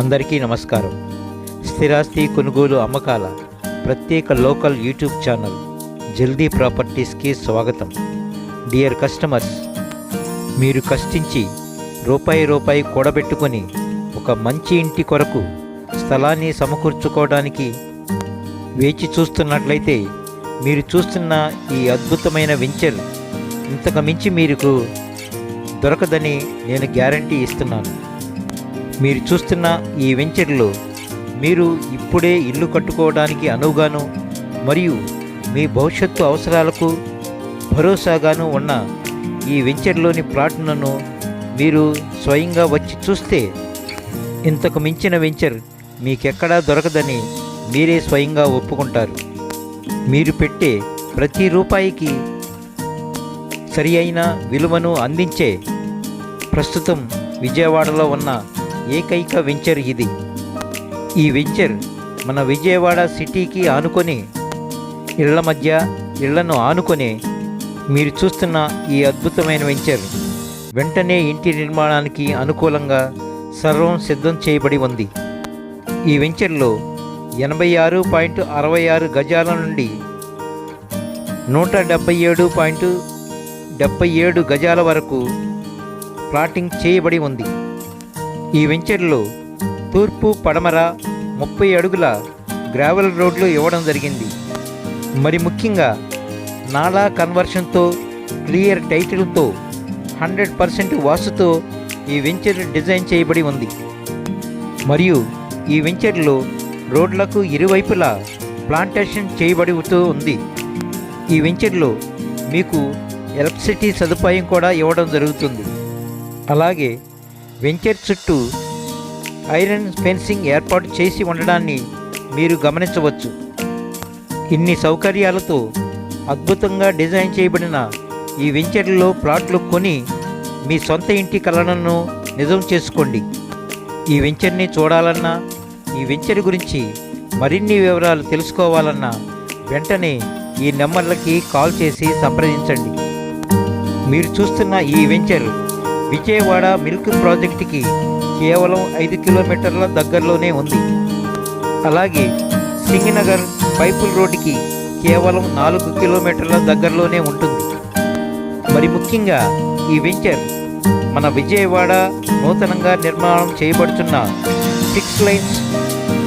అందరికీ నమస్కారం. స్థిరాస్తి కొనుగోలు అమ్మకాల ప్రత్యేక లోకల్ యూట్యూబ్ ఛానల్ జల్దీ ప్రాపర్టీస్కి స్వాగతం. డియర్ కస్టమర్స్ మీరు కష్టించి రూపాయి రూపాయి కూడబెట్టుకొని ఒక మంచి ఇంటి కొరకు స్థలాన్ని సమకూర్చుకోవడానికి వేచి చూస్తున్నట్లయితే మీరు చూస్తున్న ఈ అద్భుతమైన వెంచర్ ఇంతకు మించి మీకు దొరకదని నేను గ్యారంటీ ఇస్తున్నాను. మీరు చూస్తున్న ఈ వెంచర్లో మీరు ఇప్పుడే ఇల్లు కట్టుకోవడానికి అనువుగాను మరియు మీ భవిష్యత్తు అవసరాలకు భరోసాగాను ఉన్న ఈ వెంచర్లోని ప్లాట్లను మీరు స్వయంగా వచ్చి చూస్తే ఇంతకు మించిన వెంచర్ మీకెక్కడా దొరకదని మీరే స్వయంగా ఒప్పుకుంటారు. మీరు పెట్టే ప్రతి రూపాయికి సరి అయిన విలువను అందించే ప్రస్తుతం విజయవాడలో ఉన్న ఏకైక వెంచర్ ఇది. ఈ వెంచర్ మన విజయవాడ సిటీకి ఆనుకొని ఇళ్ళ మధ్య ఇళ్ళను ఆనుకొని మీరు చూస్తున్న ఈ అద్భుతమైన వెంచర్ వెంటనే ఇంటి నిర్మాణానికి అనుకూలంగా సర్వం సిద్ధం చేయబడి ఉంది. ఈ వెంచర్లో ఎనభై ఆరు పాయింట్ అరవై ఆరు గజాల నుండి నూట డెబ్బై ఏడు పాయింట్ డెబ్బై ఏడు గజాల వరకు ప్లాటింగ్ చేయబడి ఉంది. ఈ వెంచర్లో తూర్పు పడమర ముప్పై అడుగుల గ్రావెల్ రోడ్లు ఇవ్వడం జరిగింది. మరి ముఖ్యంగా నాలా కన్వర్షన్తో క్లియర్ టైటిల్తో హండ్రెడ్ పర్సెంట్ వాసుతో ఈ వెంచర్ డిజైన్ చేయబడి ఉంది. మరియు ఈ వెంచర్లో రోడ్లకు ఇరువైపులా ప్లాంటేషన్ చేయబడుతూ ఉంది. ఈ వెంచర్లో మీకు ఎలక్ట్రిసిటీ సదుపాయం కూడా ఇవ్వడం జరుగుతుంది. అలాగే వెంచర్ చుట్టూ ఐరన్ ఫెన్సింగ్ ఏర్పాటు చేసి ఉండడాన్ని మీరు గమనించవచ్చు. ఇన్ని సౌకర్యాలతో అద్భుతంగా డిజైన్ చేయబడిన ఈ వెంచర్లో ప్లాట్లు కొని మీ సొంత ఇంటి కలలను నిజం చేసుకోండి. ఈ వెంచర్ని చూడాలన్నా ఈ వెంచర్ గురించి మరిన్ని వివరాలు తెలుసుకోవాలన్నా వెంటనే ఈ నెంబర్లకి కాల్ చేసి సంప్రదించండి. మీరు చూస్తున్న ఈ వెంచర్ విజయవాడ మిల్క్ ప్రాజెక్టుకి కేవలం ఐదు కిలోమీటర్ల దగ్గరలోనే ఉంది. అలాగే సింగినగర్ పైపుల్ రోడ్డుకి కేవలం నాలుగు కిలోమీటర్ల దగ్గరలోనే ఉంటుంది. మరి ముఖ్యంగా ఈ వెంచర్ మన విజయవాడ నూతనంగా నిర్మాణం చేయబడుతున్న సిక్స్ లైన్స్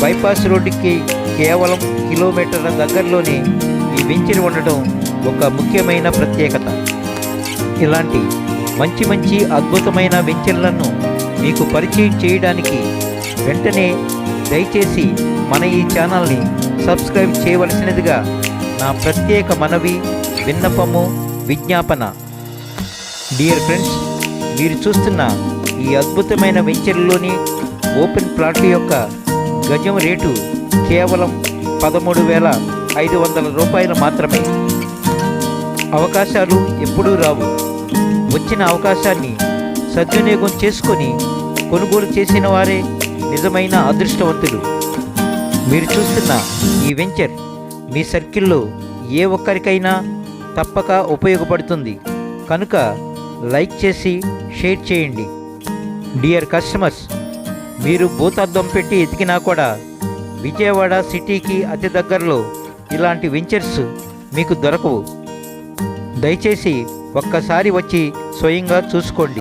బైపాస్ రోడ్డుకి కేవలం కిలోమీటర్ల దగ్గరలోనే ఈ వెంచర్ ఉండటం ఒక ముఖ్యమైన ప్రత్యేకత. ఇలాంటి మంచి మంచి అద్భుతమైన వెంచర్లను మీకు పరిచయం చేయడానికి వెంటనే దయచేసి మన ఈ ఛానల్ని సబ్స్క్రైబ్ చేయవలసినదిగా నా ప్రత్యేక మనవి విన్నపము విజ్ఞాపన. డియర్ ఫ్రెండ్స్ మీరు చూస్తున్న ఈ అద్భుతమైన వెంచర్లోని ఓపెన్ ప్లాట్ యొక్క గజం రేటు కేవలం పదమూడు వేల ఐదు వందల రూపాయలు మాత్రమే. అవకాశాలు ఎప్పుడూ రావు. వచ్చిన అవకాశాన్ని సద్వినియోగం చేసుకొని కొనుగోలు చేసిన వారే నిజమైన అదృష్టవంతులు. మీరు చూస్తున్న ఈ వెంచర్ మీ సర్కిల్లో ఏ ఒక్కరికైనా తప్పక ఉపయోగపడుతుంది. కనుక లైక్ చేసి షేర్ చేయండి. డియర్ కస్టమర్స్ మీరు భూతార్థం పెట్టి ఎతికినా కూడా విజయవాడ సిటీకి అతి దగ్గరలో ఇలాంటి వెంచర్స్ మీకు దొరకవు. దయచేసి ఒక్కసారి వచ్చి స్వయంగా చూసుకోండి.